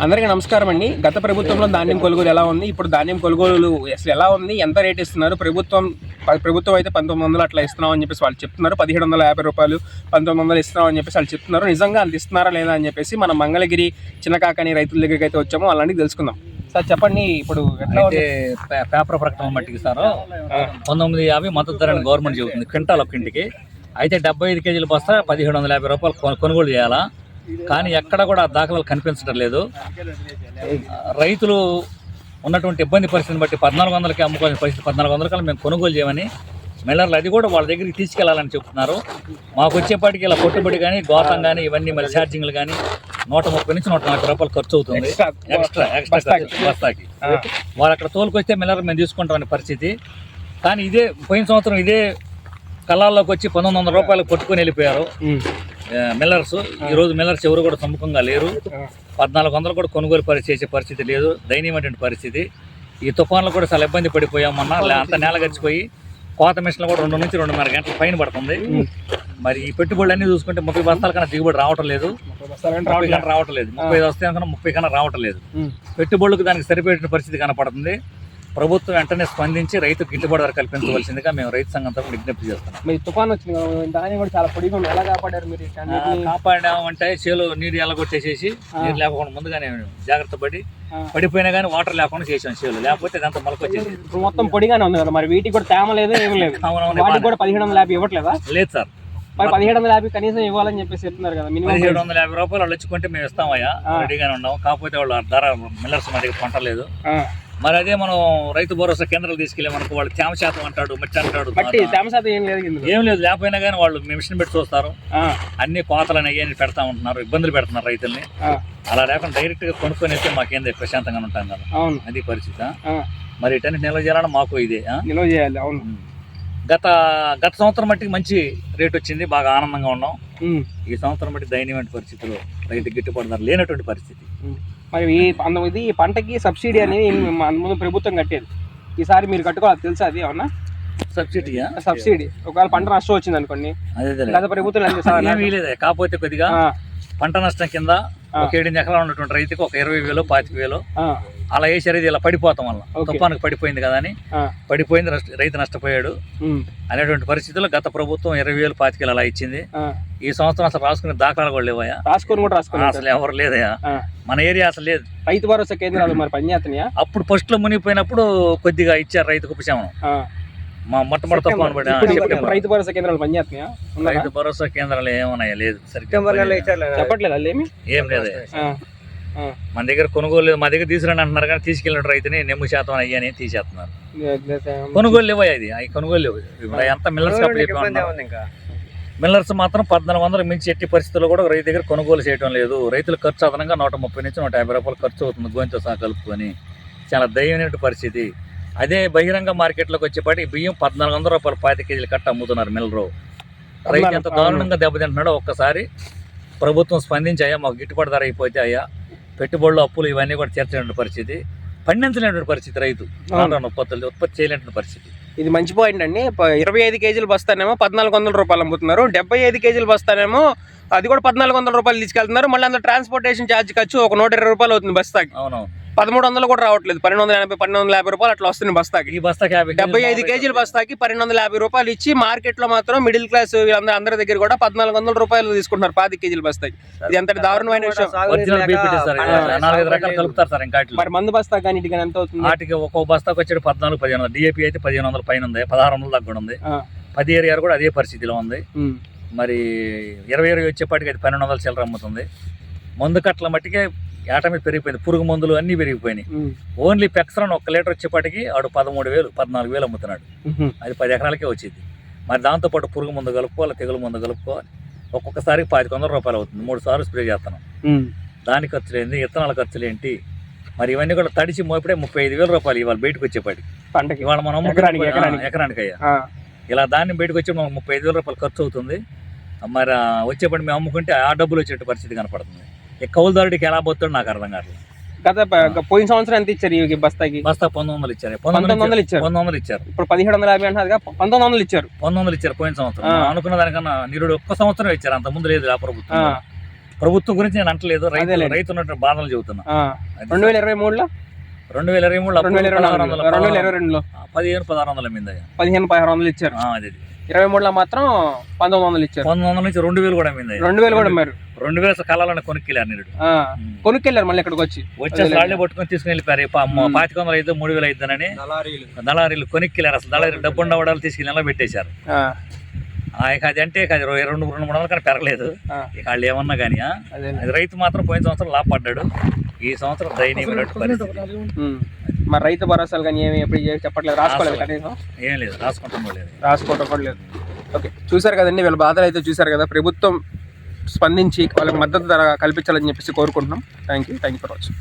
అందరికీ నమస్కారం అండి. గత ప్రభుత్వంలో ధాన్యం కొనుగోలు ఎలా ఉంది? ఇప్పుడు ధాన్యం కొనుగోలు అసలు ఎలా ఉంది? ఎంత రేట్ ఇస్తున్నారు? ప్రభుత్వం ప- ప్రభుత్వం అయితే పంతొమ్మిది వందలు అట్లా ఇస్తున్నాం అని చెప్పేసి వాళ్ళు చెప్తున్నారు. పదిహేడు వందల యాభై రూపాయలు పంతొమ్మిది వందలు ఇస్తున్నాం అని చెప్పేసి వాళ్ళు చెప్తున్నారు. నిజంగా అంత ఇస్తున్నారా లేదా అని చెప్పేసి మనం మంగళగిరి చిన్నకాకని రైతుల దగ్గరికి అయితే వచ్చామో. అలాంటి తెలుసుకుందాం. సార్ చెప్పండి. ఇప్పుడు ఎట్లా అయితే పేపర్ ప్రకటన మట్టికి సార్ పంతొమ్మిది యాభై మద్దతు ధర అని గవర్నమెంట్ చెబుతుంది. క్వింటాల్ ఒక ఇంటికి అయితే డెబ్బై ఐదు కేజీల బస్తా పదిహేడు వందల యాభై రూపాయలు కొను- కొనుగోలు చేయాలా? కానీ ఎక్కడ కూడా ఆ దాఖలాలు కనిపించడం లేదు. రైతులు ఉన్నటువంటి ఇబ్బంది పరిస్థితిని బట్టి పద్నాలుగు వందలకి అమ్ముకోవాల్సిన పరిస్థితి పద్నాలుగు వందలకల్లా మేము కొనుగోలు చేయమని మిల్లర్లు అది కూడా వాళ్ళ దగ్గరికి తీసుకెళ్ళాలని చెప్తున్నారు. మాకు వచ్చేపాటికి ఇలా కొట్టుబడి కానీ గోతం కానీ ఇవన్నీ మళ్ళీ ఛార్జింగ్లు కానీ నూట ముప్పై నుంచి నూట నలభై రూపాయలు ఖర్చు అవుతుంది. ఎక్స్ట్రా ఎక్స్ట్రా బస్తాకి. వాళ్ళు అక్కడ తోలుకొస్తే మిల్లర్ మేము తీసుకుంటామనే పరిస్థితి. కానీ ఇదే పోయిన సంవత్సరం ఇదే కళాల్లోకి వచ్చి పంతొమ్మిది వందల రూపాయలు కొట్టుకొని వెళ్ళిపోయారు. మిల్లర్స్. ఈ రోజు మిల్లర్స్ ఎవరు కూడా సముఖంగా లేరు. పద్నాలుగు వందలు కూడా కొనుగోలు చేసే పరిస్థితి లేదు. దయనీయమైనటువంటి పరిస్థితి. ఈ తుఫాన్లు కూడా చాలా ఇబ్బంది పడిపోయాం మొన్న లే- అంత నేల గడిచిపోయి కోత మిషన్లు కూడా రెండు నుంచి రెండున్నర గంటల పైన పడుతుంది. మరి ఈ పెట్టుబడులు అన్ని చూసుకుంటే ముప్పై బస్తాల కన్నా దిగుబడి రావటం లేదు. ముప్పై. కన్నా రావటం లేదు. ముప్పై ఐదు వస్తే కన్నా ముప్పై కన్నా రావటం లేదు. పెట్టుబడులకు దానికి సరిపోయిన పరిస్థితి కనపడుతుంది. ప్రభుత్వం వెంటనే స్పందించి రైతుకు గిట్టుబాటు ధర కల్పించవలసిందిగా మేము రైతు సంఘం తరఫున విజ్ఞప్తి చేస్తున్నాం. మరి తుఫాన్ వచ్చింది ధాన్యం కూడా చాలా పొడిగా ఉంది. ఎలా కాపాడారు మీరు? కాపాడామంటే చేలో నీరు ఎల్లగొట్టేసేసి నీరు లేకుండా ముందుగానే జాగ్రత్త పడి. పడిపోయినా కానీ వాటర్ లేకుండా చేసాం చేలు. లేకపోతే ఇదంతా మొలకొచ్చేది ఇప్పుడు మొత్తం పొడిగానే ఉంది కదా మరి వీటికి కూడా తేమ లేదు ఏం లేదు. వాటికి కూడా పదిహేడు వందల యాభై ఇవ్వట్లేదా? లేదు సార్. మరి పదిహేడు వందల యాభై కనీసం ఇవ్వాలని చెప్పేసి చెప్తున్నారు కదా మినిమం పదిహేడు వందల యాభై రూపాయలు వాళ్ళు వచ్చుకుంటే మేము ఇస్తామయ్యా. రెడీగానే ఉన్నాం. కాకపోతే వాళ్ళు ధర మిల్లర్స్ మా దగ్గర కొంటలేదు. ఆ, మరి అదే మనం రైతు భరోసా కేంద్రాలు తీసుకెళ్ళామనుకో వాళ్ళు తేమ శాతం అంటాడు మట్టి అంటాడు తేమ శాతం ఏం లేదు ఏం లేదు లేకపోయినా కానీ వాళ్ళు మిషన్ పెట్టి చూస్తారు. అన్ని కోతలు అయ్యి పెడతా ఉంటున్నారు ఇబ్బందులు పెడుతున్నారు రైతుల్ని. అలా లేకుండా డైరెక్ట్గా కొనుక్కొని వెళ్తే మాకేంది ప్రశాంతంగా ఉంటాం కదా. అది పరిస్థితి మరి ఇటన్ని నిల్వ చేయాలని మాకు ఇదే? నిల్వ చేయాలి అవును. గత గత సంవత్సరం మట్టికి మంచి రేట్ వచ్చింది బాగా ఆనందంగా ఉన్నాం. ఈ సంవత్సరం బట్టి దయనీయమైన పరిస్థితులు రైతు గిట్టుబాటు ధర లేనటువంటి పరిస్థితి. మరి ఈ అంద- ఇది ఈ పంటకి సబ్సిడీ అనేది ముందు ప్రభుత్వం కట్టేది. ఈసారి మీరు కట్టుకోవాలి తెలుసా అది అవునా సబ్సిడీయా? సబ్సిడీ. ఒకవేళ పంట నష్టం వచ్చింది అనుకోండి. గత ప్రభుత్వం కాకపోతే కొద్దిగా పంట నష్టం కింద ఒక ఏడు ఎకరాలు ఉన్నటువంటి రైతుకు ఒక ఇరవై వేలు పాతిక వేలు అలా వేసారు ఇది ఇలా పడిపోతాం వల్ల. తుఫానికి పడిపోయింది కదా అని పడిపోయింది రైతు నష్టపోయాడు అనేటువంటి పరిస్థితుల్లో గత ప్రభుత్వం ఇరవై వేలు పాతికలు అలా ఇచ్చింది. ఈ సంవత్సరం అసలు రాసుకునే దాఖలాలు కూడా లేవయ్యా? రాసుకొని కూడా రాసుకొని అసలు ఎవరు లేదయ్యా? ఆ. మన ఏరియా అసలు లేదు. రైతు భరోసా కేంద్రాలు మరి పనిచేస్తున్నాయా అప్పుడు ఫస్ట్లో మునిగిపోయినప్పుడు కొద్దిగా ఇచ్చారు రైతుకు ఉపశమనం. మా మొట్టమొదటి తుఫాను పడి సెప్టెంబర్. రైతు భరోసా కేంద్రాలు పనిచేస్తున్నాయా? రైతు భరోసా కేంద్రాలు ఏమున్నాయా? లేదు సరిగ్గా చెప్పట్లేదు ఏం లేదు. మన దగ్గర కొనుగోలు లేదు మా దగ్గర తీసుకురండి అంటున్నారు కానీ తీసుకెళ్ళిన రైతుని నెమ్ము శాతం అయ్యని తీసేస్తున్నారు. కొనుగోలు లేవు ఇది? అవి కొనుగోలు లేవు. ఇప్పుడు అంతా మిల్లర్స్ మిల్లర్స్ మాత్రం పద్నాలుగు వందలు మించి ఎట్టి పరిస్థితుల్లో కూడా రైతు దగ్గర కొనుగోలు చేయడం లేదు. రైతుల ఖర్చు అదనంగా నూట ముప్పై నుంచి నూట యాభై రూపాయలు ఖర్చు అవుతుంది గోంతో సహా కలుపుకొని. చాలా దయమైన పరిస్థితి. అదే బహిరంగ మార్కెట్లోకి వచ్చేపాటి బియ్యం పద్నాలుగు వందల రూపాయలు పాతి కేజీలు కట్ట అమ్ముతున్నారు మిల్లరు. రైతు ఎంత దారుణంగా దెబ్బతింటున్నాడో ఒక్కసారి ప్రభుత్వం స్పందించి అయ్యా మాకు గిట్టుబాటు ధర అయిపోతే అయ్యా పెట్టుబడులు అప్పులు ఇవన్నీ కూడా చేర్చినటువంటి పరిస్థితి. పండించలేనటువంటి పరిస్థితి రైతు. ఉత్పత్తులు ఉత్పత్తి చేయలేనటువంటి పరిస్థితి. ఇది మంచి పాయింట్ అండి. ఇరవై ఐదు కేజీలు బస్తానేమో పద్నాలుగు వందల రూపాయలు అమ్ముతున్నారు. డెబ్బై ఐదు కేజీలు బస్తానేమో అది కూడా పద్నాలుగు వందల రూపాయలు తీసుకెళ్తున్నారు. మళ్ళీ అందులో ట్రాన్స్పోర్టేషన్ ఛార్జ్ ఖర్చు ఒక నూట ఇరవై రూపాయలు అవుతుంది బస్తాకి. అవునవును. పదమూడు వందలు కూడా రావట్లేదు. పన్నెండు వందల ఎనభై పన్నెండు వందల యాభై రూపాయలు అట్లా వస్తుంది బస్తాకి. ఈ బస్తాకి యాభై డెబ్బై ఐదు కేజీల బస్తాకి పన్నెండు వందల యాభై రూపాయలు ఇచ్చి మార్కెట్లో మాత్రం మిడిల్ క్లాస్ వీళ్ళందరూ అందరి దగ్గర కూడా పద్నాలుగు వందల రూపాయలు తీసుకుంటున్నారు పాతి కేజీల బస్తాకి. ఇది ఎంతటి దారుణమైన విషయం. ఒరిజినల్ బీపీటీ సార్ ఇది. నాలుగైదు రకాలు కలుపుతారు సార్ ఇంకా వాటిలో. మరి మందు బస్తా కానీ ఇటు ఎంత అవుతుంది? వాటికి ఒక్కొక్క బస్తాకు వచ్చేది పద్నాలుగు పదిహేను వందలు. డిఏపి అయితే పదిహేను వందల పైన ఉంది. పదహారు వందల దగ్గర ఉంది. పది ఏరియా కూడా అదే పరిస్థితిలో ఉంది. మరి ఇరవై ఇరవై వచ్చేపాటికి అది పన్నెండు వందల చిల్లర అమ్ముతుంది. మందు కట్టల మట్టికే ఏట మీద పెరిగిపోయింది. పురుగు మందులు అన్నీ పెరిగిపోయినాయి. ఓన్లీ పెక్సరన్ ఒక్క లీటర్ వచ్చేపాటికి ఆడు పదమూడు వేలు పద్నాలుగు వేలు అమ్ముతున్నాడు. అది పది ఎకరాలకే వచ్చింది. మరి దాంతోపాటు పురుగు మందు కలుపుకోవాలి తెగులు మందు కలుపుకోవాలి. ఒక్కొక్కసారికి పాతిక వందల రూపాయలు అవుతుంది. మూడు సార్లు స్ప్రే చేస్తున్నాం దాని ఖర్చులు ఏంటి? విత్తనాల ఖర్చులు ఏంటి? మరి ఇవన్నీ కూడా తడిచి మోపిడే ముప్పై ఐదు వేల రూపాయలు ఇవాళ బయటకు వచ్చేపాటికి. పంటకి ఇవాళ మనం ఎకరానికి, అయ్యా ఇలా దాన్ని బయటకు వచ్చి మనకు ముప్పై ఐదు వేల రూపాయలు ఖర్చు అవుతుంది. మరి వచ్చేపటి మేము అమ్ముకుంటే ఆ డబ్బులు వచ్చే పరిస్థితి కనపడుతుంది. కౌలుదారుడికి ఎలా పోతాడో నాకు అర్థం కావట్లేదు. గత పోయిన సంవత్సరం ఎంత ఇచ్చారు ఈ బస్తాకి? బస్తా పంతొమ్మిది వందలు ఇచ్చారు. పంతొమ్మిది వందలు ఇచ్చారు. పంతొమ్మిది వందలు ఇచ్చారు. ఇప్పుడు పదిహేడు వందల యాభై అంటున్నారు పంతొమ్మిది వందలు ఇచ్చారు. పంతొమ్మిది వందలు ఇచ్చారు పోయిన సంవత్సరం. అనుకున్న దానికన్నా నిరుడు ఒక్క సంవత్సరం ఇచ్చారు. అంత ముందు లేదు ఆ ప్రభుత్వం. ప్రభుత్వం గురించి నేను అంటలేదు. రైతు. రైతు ఉన్నట్టు బాధలు చెబుతున్నా. రెండు వేల ఇరవై మూడులో? రెండు వేల ఇరవై మూడు రెండు వేల ఇరవై వందల రెండు వేల ఇరవై రెండులో పదిహేను పదహారు వందల మీద పదిహేను పదహారు వందలు ఇచ్చారు. అది ఇరవై మూడులో మాత్రం పంతొమ్మిది వందలు ఇచ్చారు. పంతొమ్మిది వందల నుంచి రెండు వేలు కూడా మీద రెండు వేలు కూడా అమ్మారు. రెండు వేల కళాలను కొనుక్కెళ్ళారు నేను ఆ, కొనుక్కెళ్ళారు మళ్ళీ ఇక్కడికి వచ్చి. వచ్చేసి రాళ్ళే పట్టుకొని తీసుకుని వెళ్ళిపోయారు. పాతిక వందలు అయితే మూడు వేలు అయిద్దానని దళారీలు కొనుక్కెళ్ళారు. అసలు దళారీ డబ్బు ఉండవడాలు తీసుకెళ్ళి నిలబెట్టేశారు ఆ, ఆ, ఇక అది అంటే ఇక అది రెండు రెండు మూడు వందల కానీ పెరగలేదు. ఇక వాళ్ళు ఏమన్నా కానీ రైతు మాత్రం పోయిన సంవత్సరం లాభపడ్డాడు. ఈ సంవత్సరం దయనీయమైనటువంటి పరిస్థితి. మరి రైతు భరోసాలు కానీ ఏమి ఎప్పుడు చెప్పట్లేదు? రాసుకోలేదు కనీసం? ఏం లేదు రాసుకుంటాం లేదు. రాసుకోవటం కూడా లేదు. ఓకే చూశారు కదండి వీళ్ళ బాధలు అయితే చూశారు కదా. ప్రభుత్వం స్పందించి వాళ్ళకి మద్దతు ధర కల్పించాలని చెప్పేసి కోరుకుంటున్నాం. Thank you thank you for watching